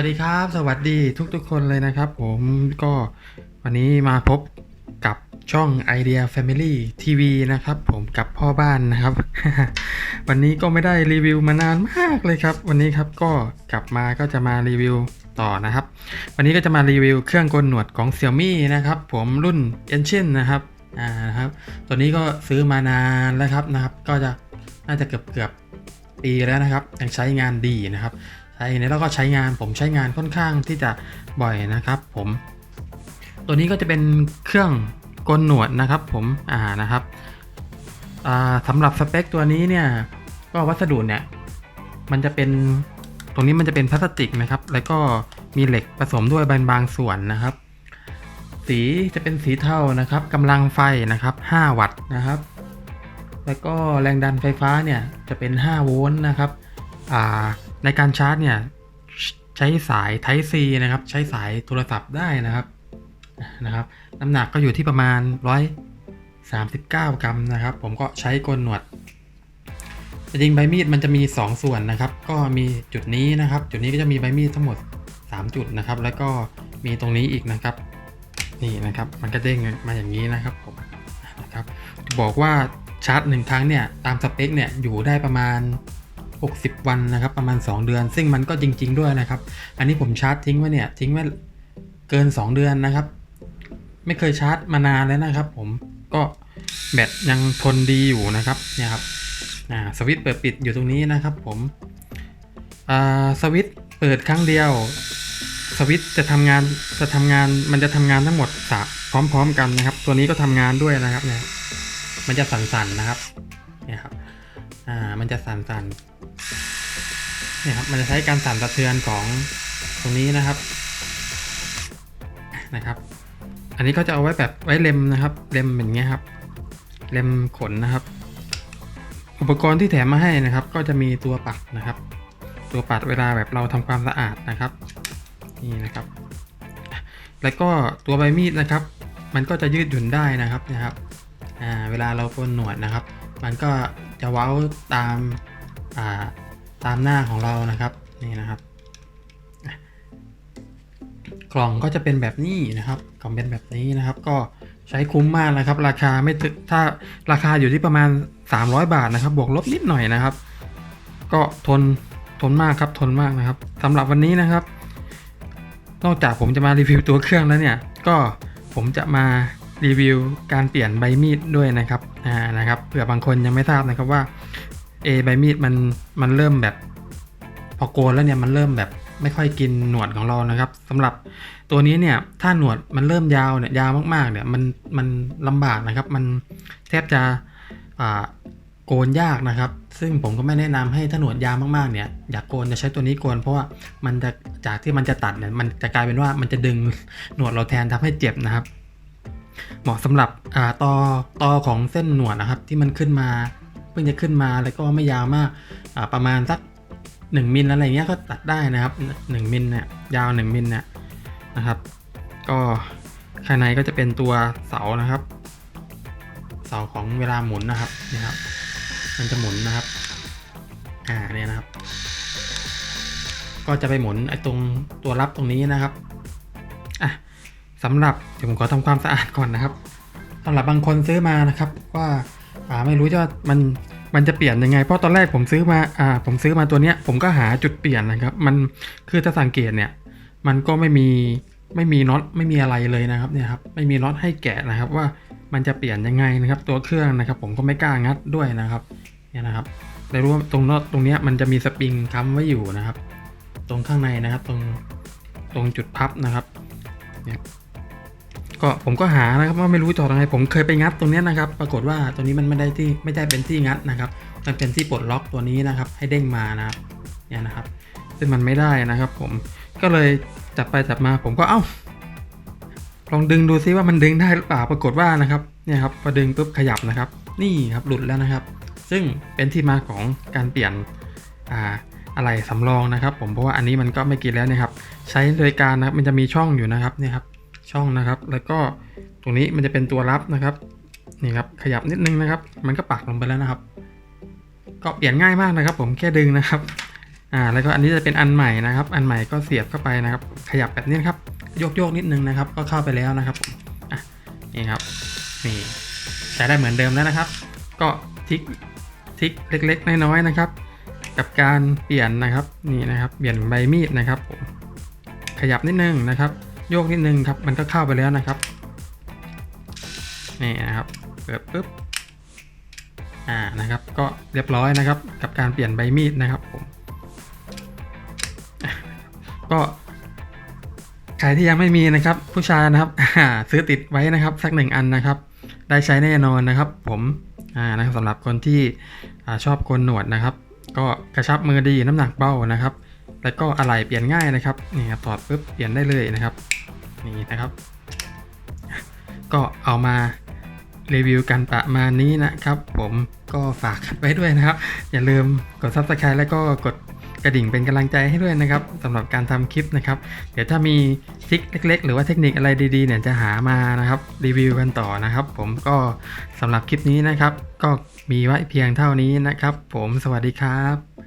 วัสดีครับ สวัสดีทุกๆคนเลยนะครับ ผมก็วันนี้มาพบกับช่อง Idea Family TV นะครับ ผมกับพ่อบ้านนะครับ วันนี้ก็ไม่ได้รีวิวมานานมากเลยครับ วันนี้ครับก็กลับมาก็จะมารีวิวต่อนะครับ วันนี้ก็จะมารีวิวเครื่องกนหนวดของ Xiaomi นะครับ ผมรุ่น Ancient นะครับอ่านะครับตัวนี้ก็ซื้อมานานแล้วครับนะครับ ก็จะน่าจะเกือบเกือบๆปีแล้วนะครับยังใช้งานดีนะครับ ใช้เนี่ยแล้วก็ใช้งานผมใช้งานค่อนข้างที่จะบ่อยนะครับผม ตัวนี้ก็จะเป็นเครื่องกลหนวดนะครับผมอ่านะครับสำหรับสเปคตัวนี้เนี่ยก็วัสดุเนี่ยมันจะเป็นตรงนี้มันจะเป็นพลาสติกนะครับ แล้วก็มีเหล็กผสมด้วยบางบางส่วนนะครับ สีจะเป็นสีเทานะครับกำลังไฟนะครับ 5 วัตต์นะครับ แล้วก็แรงดันไฟฟ้าเนี่ยจะเป็น 5 โวลต์นะครับอ่า ในการชาร์จเนี่ยใช้สาย Type C นะครับ ใช้สายโทรศัพท์ได้นะครับนะครับ น้ำหนักก็อยู่ที่ประมาณ 139 กรัมนะครับ ผมก็ใช้กลหนวดจริงใบมีดมันจะมี 2 ส่วนนะครับ ก็มีจุดนี้นะครับ จุดนี้ก็จะมีใบมีดทั้งหมด 3 จุดนะครับ แล้วก็มีตรงนี้อีกนะครับ นี่นะครับ มันก็เด้งมาอย่างนี้นะครับผมนะครับ บอกว่าชาร์จหนึ่งครั้งเนี่ย ตามสเปคเนี่ยอยู่ได้ประมาณ 60 วันนะครับ ประมาณ 2 เดือน ซึ่งมันก็จริง ๆ ด้วยนะครับ อันนี้ผมชาร์จทิ้งไว้เนี่ยทิ้งไว้เกิน 2 เดือนนะครับ ไม่เคยชาร์จมานานแล้วนะครับ ผมก็แบตยังทนดีอยู่นะครับเนี่ยครับสวิตช์เปิดปิดอยู่ตรงนี้นะครับ ผมสวิตช์เปิดครั้งเดียวสวิตช์จะทำงานจะทำงานมันจะทำงานทั้งหมดสะพร้อม ๆ กันนะครับ ตัวนี้ก็ทำงานด้วยนะครับเนี่ยมันจะสั่นๆนะครับเนี่ยครับอ่ามันจะสั่นๆ เนี่ยครับมันจะใช้การสั่นสะเทือนของตรงนี้นะครับนะครับ อันนี้ก็จะเอาไว้แบบไว้เล็มนะครับ เล็มอย่างเงี้ยครับ เล็มขนนะครับ อุปกรณ์ที่แถมมาให้นะครับ ก็จะมีตัวปัดนะครับ ตัวปัดเวลาแบบเราทำความสะอาดนะครับ นี่นะครับ แล้วก็ตัวใบมีดนะครับ มันก็จะยืดหยุ่นได้นะครับนะครับ อ่า เวลาเราโกนหนวดนะครับ มันก็จะเว้าตาม ตามหน้าของเรานะครับนี่นะครับกล่องก็จะเป็นแบบนี้นะครับกล่องเป็นแบบนี้นะครับ ก็ใช้คุ้มมากนะครับ ราคาไม่ถึงถ้าราคาอยู่ที่ประมาณ 300 บาทนะครับ บวกลบนิดหน่อยนะครับ ก็ทนทนมากครับทนมากนะครับสำหรับวันนี้นะครับ นอกจากผมจะมารีวิวตัวเครื่องแล้วเนี่ย ก็ผมจะมารีวิวการเปลี่ยนใบมีดด้วยนะครับอ่านะครับเผื่อบางคนยังไม่ทราบนะครับว่า อใบมีดมันมันเริ่มแบบ พอโกนแล้วเนี่ยมันเริ่มแบบไม่ค่อยกินหนวดของเรานะครับสำหรับตัวนี้เนี่ยถ้าหนวดมันเริ่มยาวเนี่ยยาวมากๆเนี่ยมันมันลำบากนะครับ มันแทบจะโกนยากนะครับ ซึ่งผมก็ไม่แนะนำให้ถ้าหนวดยาวมากๆเนี่ยอยากโกนจะใช้ตัวนี้โกนเพราะว่ามันจะจากที่มันจะตัดเนี่ยมันจะกลายเป็นว่ามันจะดึงหนวดเราแทนทำให้เจ็บนะครับ เหมาะสำหรับอ่าตอตอของเส้นหนวดนะครับ ที่มันขึ้นมา พิ่งจะขึ้นมาแล้วก็ไม่ยาวมากประมาณสัก1มิลอะไรเงี้ยก็ตัดได้นะครับ1มิลเนี่ยยาว1มิลเนี่ยนะครับ ก็ภายในก็จะเป็นตัวเสานะครับ เสาของเวลาหมุนนะครับนี่ครับ มันจะหมุนนะครับอ่าเนี่ยนะครับ ก็จะไปหมุนไอ้ตรงตัวรับตรงนี้นะครับอะสำหรับเดี๋ยวผมขอทำความสะอาดก่อนนะครับสำหรับบางคนซื้อมานะครับว่า อ่าไม่รู้จะมันมันจะเปลี่ยนยังไง เพราะตอนแรกผมซื้อมาอ่าผมซื้อมาตัวเนี้ย ผมก็หาจุดเปลี่ยนนะครับ มันคือถ้าสังเกตเนี่ย มันก็ไม่มีไม่มีน็อตไม่มีอะไรเลยนะครับเนี่ยครับไม่มีน็อตให้แกะนะครับว่ามันจะเปลี่ยนยังไงนะครับ ตัวเครื่องนะครับ ผมก็ไม่กล้างัดด้วยนะครับเนี่ยนะครับเลยรู้ว่าตรงน็อตตรงเนี้ยมันจะมีสปริงค้ำไว้อยู่นะครับ ตรงข้างในนะครับ ตรงตรงจุดพับนะครับเนี่ย ก็ผมก็หานะครับว่าไม่รู้จอดยังไงผมเคยไปงัดตรงนี้นะครับ ปรากฏว่าตัวนี้มันไม่ได้ที่ไม่ได้เป็นที่งัดนะครับมันเป็นที่ปลดล็อกตัวนี้นะครับ ให้เด้งมานะครับเนี่ยนะครับ ซึ่งมันไม่ได้นะครับ ผมก็เลยจับไปจับมาผมก็เอ้าลองดึงดูซิว่ามันดึงได้หรือเปล่าปรากฏว่านะครับเนี่ยครับพอดึงปุ๊บขยับนะครับ นี่ครับหลุดแล้วนะครับ ซึ่งเป็นที่มาของการเปลี่ยนอ่าอะไรสำรองนะครับ ผมเพราะว่าอันนี้มันก็ไม่กินแล้วนะครับ ใช้โดยการนะครับมันจะมีช่องอยู่นะครับเนี่ยครับ ช่องนะครับ แล้วก็ตรงนี้มันจะเป็นตัวรับนะครับนี่ครับขยับนิดนึงนะครับ มันก็ปักลงไปแล้วนะครับ ก็เปลี่ยนง่ายมากนะครับ ผมแค่ดึงนะครับอ่าแล้วก็อันนี้จะเป็นอันใหม่นะครับ อันใหม่ก็เสียบเข้าไปนะครับ ขยับแบบนี้นครับโยกโยกนิดนึงนะครับ ก็เข้าไปแล้วนะครับผมอะนี่ครับนี่ใช้ได้เหมือนเดิมแล้วนะครับ ก็ทิกทิกเล็กๆน้อยๆนะครับ กับการเปลี่ยนนะครับนี่นะครับ เปลี่ยนใบมีดนะครับผมขยับนิดนึงนะครับ โยกนิดนึงครับ มันก็เข้าไปแล้วนะครับ นี่นะครับ เปิดปุ๊บ อ่า นะครับ ก็เรียบร้อยนะครับ กับการเปลี่ยนใบมีดนะครับผม ก็ใครที่ยังไม่มีนะครับ ผู้ชายนะครับ ซื้อติดไว้นะครับ สักหนึ่งอันนะครับ ได้ใช้แน่นอนนะครับ ผม อ่า นะครับสำหรับคนที่อชอบโกนหนวดนะครับ ก็กระชับมือดีน้ำหนักเบานะครับ แล้วก็อะไหล่เปลี่ยนง่ายนะครับนี่ครับถอดปุ๊บเปลี่ยนได้เลยนะครับนี่นะครับ ก็เอามารีวิวกันประมาณนี้นะครับผมก็ฝากไว้ด้วยนะครับ อย่าลืมกด subscribe แล้วก็กดกระดิ่งเป็นกำลังใจให้ด้วยนะครับสำหรับการทำคลิปนะครับ เดี๋ยวถ้ามีทริคเล็ก ๆ หรือว่าเทคนิคอะไรดีๆเนี่ยจะหามานะครับรีวิวกันต่อนะครับ ผมก็สำหรับคลิปนี้นะครับ ก็มีไว้เพียงเท่านี้นะครับ ผมสวัสดีครับ